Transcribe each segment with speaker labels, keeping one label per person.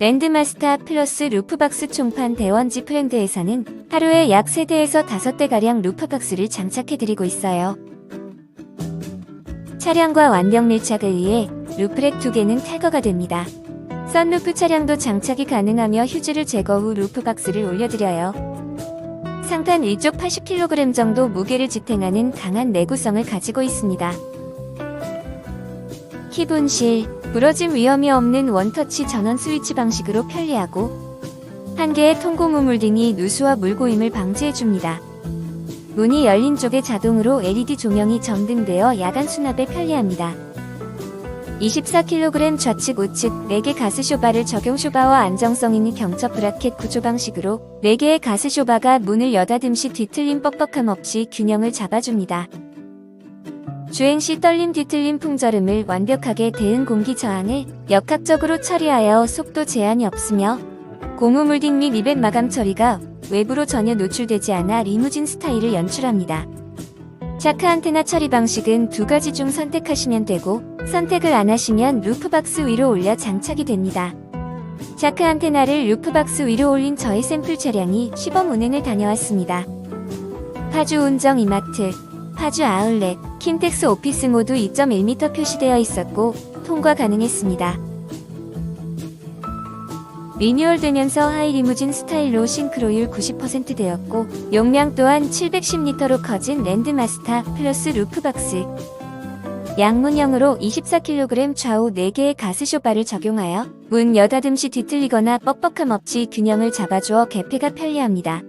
Speaker 1: 랜드마스터 플러스 루프박스 총판 대원지 프렌드에서는 하루에 약 3대에서 5대가량 루프박스를 장착해드리고 있어요. 차량과 완벽 밀착을 위해 루프렉 2개는 탈거가 됩니다. 썬루프 차량도 장착이 가능하며 휴지를 제거 후 루프박스를 올려드려요. 상판 위쪽 80kg 정도 무게를 지탱하는 강한 내구성을 가지고 있습니다. 키분실, 부러짐 위험이 없는 원터치 전원 스위치 방식으로 편리하고 한 개의 통고무물 등이 누수와 물고임을 방지해줍니다. 문이 열린 쪽에 자동으로 LED 조명이 점등되어 야간 수납에 편리합니다. 24kg 좌측 우측 4개 가스 쇼바를 적용 쇼바와 안정성 있는 경첩 브라켓 구조 방식으로 4개의 가스 쇼바가 문을 여닫음 시 뒤틀림 뻑뻑함 없이 균형을 잡아줍니다. 주행 시 떨림 뒤틀림 풍절음을 완벽하게 대응 공기 저항을 역학적으로 처리하여 속도 제한이 없으며 고무 물딩 및 리벳 마감 처리가 외부로 전혀 노출되지 않아 리무진 스타일을 연출합니다. 자크 안테나 처리 방식은 두 가지 중 선택하시면 되고 선택을 안 하시면 루프박스 위로 올려 장착이 됩니다. 자크 안테나를 루프박스 위로 올린 저의 샘플 차량이 시범 운행을 다녀왔습니다. 파주 운정 이마트, 파주 아울렛, 킨텍스 오피스 모두 2.1m 표시되어 있었고 통과 가능했습니다. 리뉴얼되면서 하이리무진 스타일로 싱크로율 90% 되었고 용량 또한 710리터로 커진 랜드마스터 플러스 루프박스 양문형으로 24kg 좌우 4개의 가스쇼바를 적용하여 문 여닫음 시 뒤틀리거나 뻑뻑함 없이 균형을 잡아주어 개폐가 편리합니다.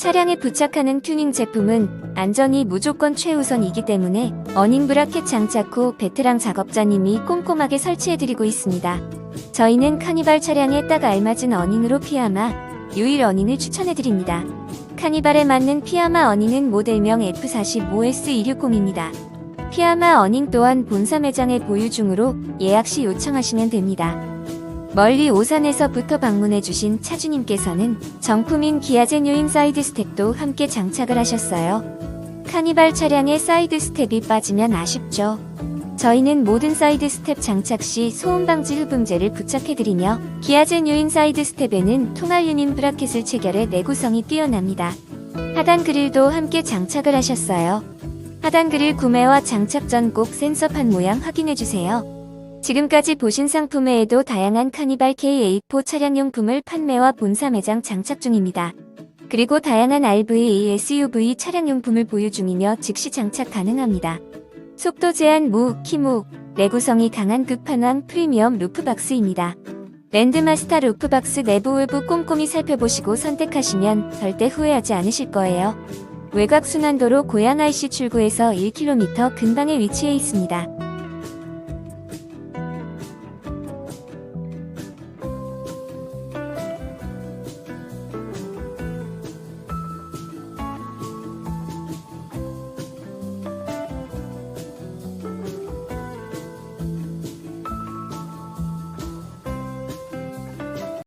Speaker 1: 차량에 부착하는 튜닝 제품은 안전이 무조건 최우선이기 때문에 어닝 브라켓 장착 후 베테랑 작업자님이 꼼꼼하게 설치해드리고 있습니다. 저희는 카니발 차량에 딱 알맞은 어닝으로 피아마, 유일 어닝을 추천해드립니다. 카니발에 맞는 피아마 어닝은 모델명 F45S260입니다. 피아마 어닝 또한 본사 매장에 보유 중으로 예약 시 요청하시면 됩니다. 멀리 오산에서부터 방문해주신 차주님께서는 정품인 기아 제뉴인 사이드 스텝도 함께 장착을 하셨어요. 카니발 차량에 사이드 스텝이 빠지면 아쉽죠. 저희는 모든 사이드 스텝 장착 시 소음 방지 흡음재를 부착해드리며 기아 제뉴인 사이드 스텝에는 통할 유닛 브라켓을 체결해 내구성이 뛰어납니다. 하단 그릴도 함께 장착을 하셨어요. 하단 그릴 구매와 장착 전 꼭 센서판 모양 확인해주세요. 지금까지 보신 상품 외에도 다양한 카니발 K8포 차량용품을 판매와 본사 매장 장착 중입니다. 그리고 다양한 RV, SUV 차량용품을 보유 중이며 즉시 장착 가능합니다. 속도 제한 무, 키무, 내구성이 강한 끝판왕 프리미엄 루프박스입니다. 랜드마스터 루프박스 내부 외부 꼼꼼히 살펴보시고 선택하시면 절대 후회하지 않으실 거예요. 외곽 순환도로 고양 IC 출구에서 1km 근방에 위치해 있습니다.